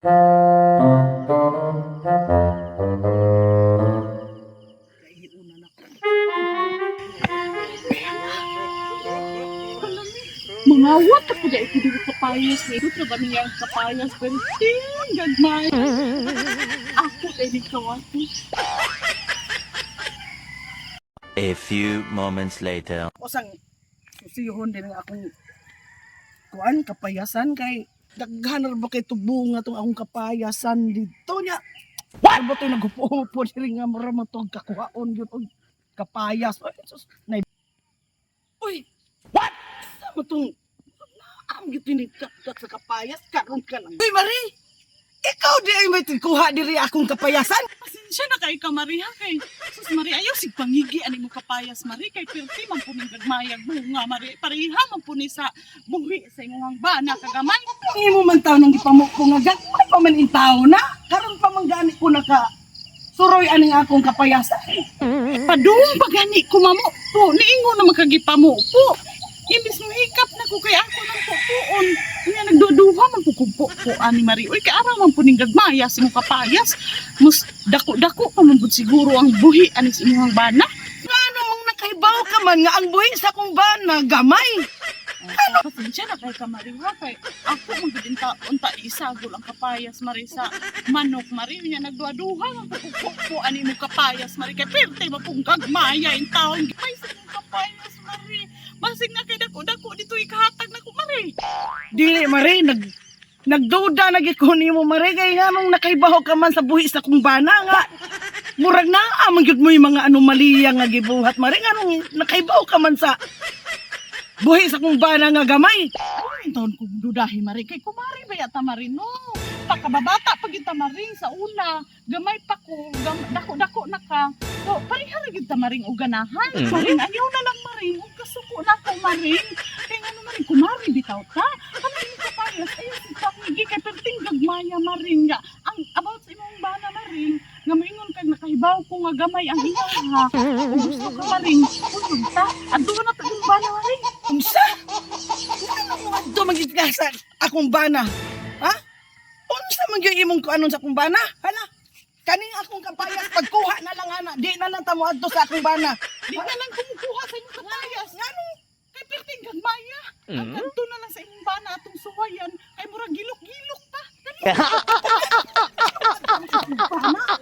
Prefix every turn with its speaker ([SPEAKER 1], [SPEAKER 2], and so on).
[SPEAKER 1] Ako dahil ko dito kapayas eh. Ito ba niya ang kapayas? Pero ting, gagmay. Ako dahil ikaw ako.
[SPEAKER 2] A few moments later.
[SPEAKER 3] Kusang susihon din akong kuan kapayasan kay daghan ra ba kay tubo nga tong akong kapayasan dito nya. What? Ano ba ito naghupo-hupo diri nga mura man tong kakuhaon yun og kapayas. Ay, sus, na Uy! What? Sama tong naam gyud tinikat sa kapayas karon ka lang. Uy, Marie! Ikaw di ay may kuha diri akong kapayasan?
[SPEAKER 1] Pasensya na kay ka Maria kay. Sus Maria ayaw sig pangigi ani mo kapayas Maria kay pirti man po ning gagmayang bunga Maria. Pareha man po ni sa buhi sa imong bana kagamay.
[SPEAKER 3] Ang imo man taon nang ipamukko nga gagmay pa man in tao na. Karon pa man gani ko naka suroy aning akong kapayasan.
[SPEAKER 1] Padung pagani ko mamo po niingon na makagipamo po. Imbis mo hikap na ko kay ako nang pupuon. Nga nagduduha man po kumpo po ani Maria. Uy kay ara man po ning gagmaya sa imong kapayas. Mus dako-dako pa man pud siguro ang buhi ani sa imong bana.
[SPEAKER 3] Ano mong nakahibaw ka man nga ang buhi sa kong bana gamay.
[SPEAKER 1] Ano? Pasensya na kay Kamari ha kay ako magiging unta isagol ang kapayas mari sa manok mari niya nagduha-duha ang pagkukupo ani mo kapayas mari kay perte mo pong gagmaya in taon kapayas mari basig na kay dako-dako dito ikahatag na ko mari
[SPEAKER 3] Dili mari nag nagduda na nimo mari. Kay nga nung nakahibaw ka man sa buhi sa kong bana nga murag na amang gyud mo yung mga anomalya nga gibuhat mari. Nga nung nakahibaw ka man sa buhi sa kong bana nga gamay.
[SPEAKER 1] Ay, taon ko dudahi mari. Kay kumari ba yata mari? No pakababata pag kita mari sa una. Gamay pa ko gam, dako-dako na ka. So pareha ra gyud ta maring og ganahan maring ayaw na lang maring ug kasuko na ko maring kay ngano maring kumari bitaw ta kami ni kapayas ayaw si pangigi kay gagmaya maring nga ang about sa imong bana maring nga moingon kag nakahibaw ko nga gamay ang iyaha ug gusto ka maring ulog ta adto na ta imong bana maring
[SPEAKER 3] Unsa? Ano mo adto magigasa akong bana? Ha? Unsa man gyud imong kuanon sa akong bana? Hala. Kaning akong kapayas pagkuha na lang ana, di na lang tamo adto sa akong bana.
[SPEAKER 1] Di na lang kumukuha sa imong kapayas. Ngano? Kay perting gagmaya. Ang kanto na lang sa imong bana atong suwayan. Kay murag gilok-gilok ハハハハ!